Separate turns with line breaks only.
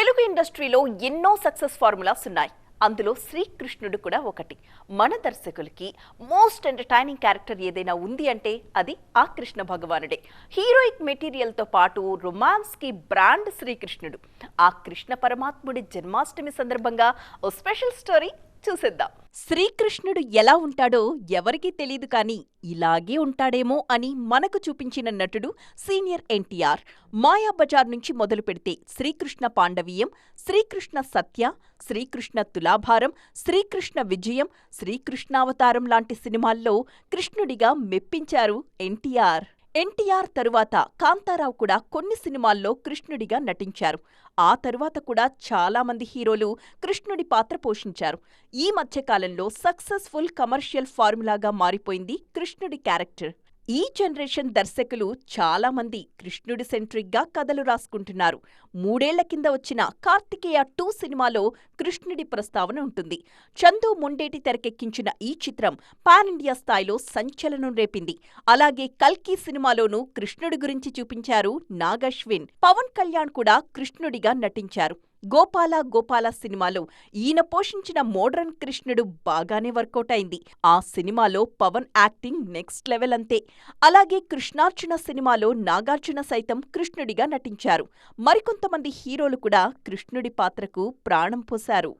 తెలుగు ఇండస్ట్రీలో ఎన్నో success formulas ఉన్నాయి. అందులో శ్రీకృష్ణుడు కూడా ఒకటి. మన దర్శకులకి మోస్ట్ ఎంటర్టైనింగ్ క్యారెక్టర్ ఏదైనా ఉంది అంటే అది ఆ కృష్ణ భగవానుడే. హీరోయిక్ మెటీరియల్తో పాటు రొమాన్స్కి బ్రాండ్ శ్రీకృష్ణుడు. ఆ కృష్ణ పరమాత్ముడి జన్మాష్టమి సందర్భంగా ఓ స్పెషల్ స్టోరీ చూసేద్దాం. శ్రీకృష్ణుడు ఎలా ఉంటాడో ఎవరికీ తెలియదు కానీ ఇలాగే ఉంటాడేమో అని మనకు చూపించిన నటుడు సీనియర్ ఎన్టీఆర్. మాయాబజార్ నుంచి మొదలు పెడితే శ్రీకృష్ణ పాండవీయం శ్రీకృష్ణ సత్య శ్రీకృష్ణ తులాభారం శ్రీకృష్ణ విజయం శ్రీకృష్ణావతారం లాంటి సినిమాల్లో కృష్ణుడిగా మెప్పించారు ఎన్టీఆర్. ఎన్టీఆర్ తరువాత కాంతారావు కూడా కొన్ని సినిమాల్లో కృష్ణుడిగా నటించారు. ఆ తరువాత కూడా చాలా మంది హీరోలు కృష్ణుడి పాత్ర పోషించారు. ఈ మధ్యకాలంలో సక్సెస్ఫుల్ కమర్షియల్ ఫార్ములాగా మారిపోయింది కృష్ణుడి క్యారెక్టర్. ఈ జనరేషన్ దర్శకులు చాలా మంది కృష్ణుడి సెంట్రిక్గా కథలు రాసుకుంటున్నారు. మూడేళ్ళ కింద వచ్చిన కార్తికేయ టూ సినిమాలో కృష్ణుడి ప్రస్తావన ఉంటుంది. చందు మొండేటి తెరకెక్కించిన ఈ చిత్రం పాన్ ఇండియా స్థాయిలో సంచలనం రేపింది. అలాగే కల్కి సినిమాలోనూ కృష్ణుడి గురించి చూపించారు నాగశ్విన్. పవన్ కళ్యాణ్ కూడా కృష్ణుడిగా నటించారు. గోపాల గోపాల సినిమాలో ఈయన పోషించిన మోడ్రన్ కృష్ణుడు బాగానే వర్కౌట్ అయింది. ఆ సినిమాలో పవన్ యాక్టింగ్ నెక్స్ట్ లెవెల్ అంతే. అలాగే కృష్ణార్జున సినిమాలో నాగార్జున సైతం కృష్ణుడిగా నటించారు. మరికొంతమంది హీరోలు కూడా కృష్ణుడి పాత్రకు ప్రాణం పోశారు.